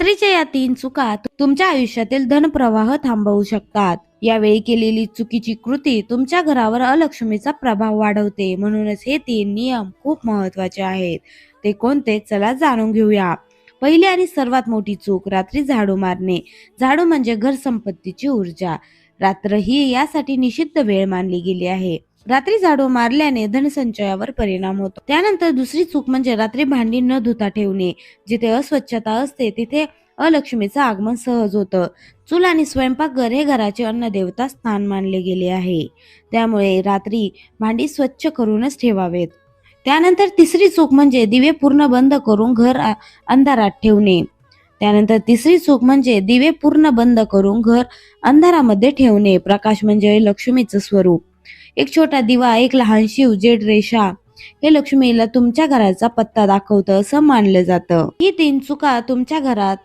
रात्रीच्या या तीन चुका तुमच्या आयुष्यातील धनप्रवाह थांबवू शकतात. यावेळी केलेली चुकीची कृती तुमच्या घरावर अलक्ष्मीचा प्रभाव वाढवते. म्हणूनच हे तीन नियम खूप महत्त्वाचे आहेत. ते कोणते? चला जाणून घेऊया. पहिली आणि सर्वात मोठी चूक रात्री झाडू मारणे. झाडू म्हणजे घर संपत्तीची ऊर्जा. रात्र ही यासाठी निषिद्ध वेळ मानली गेली आहे. रात्री झाडू मारल्याने धनसंचयावर परिणाम होतो. त्यानंतर दुसरी चूक म्हणजे रात्री भांडी न धुता ठेवणे. जिथे अस्वच्छता असते तिथे अलक्ष्मीचं आगमन सहज होतं. चूल आणि स्वयंपाकघर हे घराचे अन्नदेवता स्थान मानले गेले आहे. त्यामुळे रात्री भांडी स्वच्छ करूनच ठेवावेत. त्यानंतर तिसरी चूक म्हणजे दिवे पूर्ण बंद करून घर अंधारात ठेवणे. त्यानंतर तिसरी चूक म्हणजे दिवे पूर्ण बंद करून घर अंधारामध्ये ठेवणे. प्रकाश म्हणजे लक्ष्मीचं स्वरूप. एक छोटा दिवा एक लहानशी उजेड रेषा हे लक्ष्मीला तुमच्या घराचा पत्ता दाखवतं असं मानलं जातं. ही तीन चुका तुमच्या घरात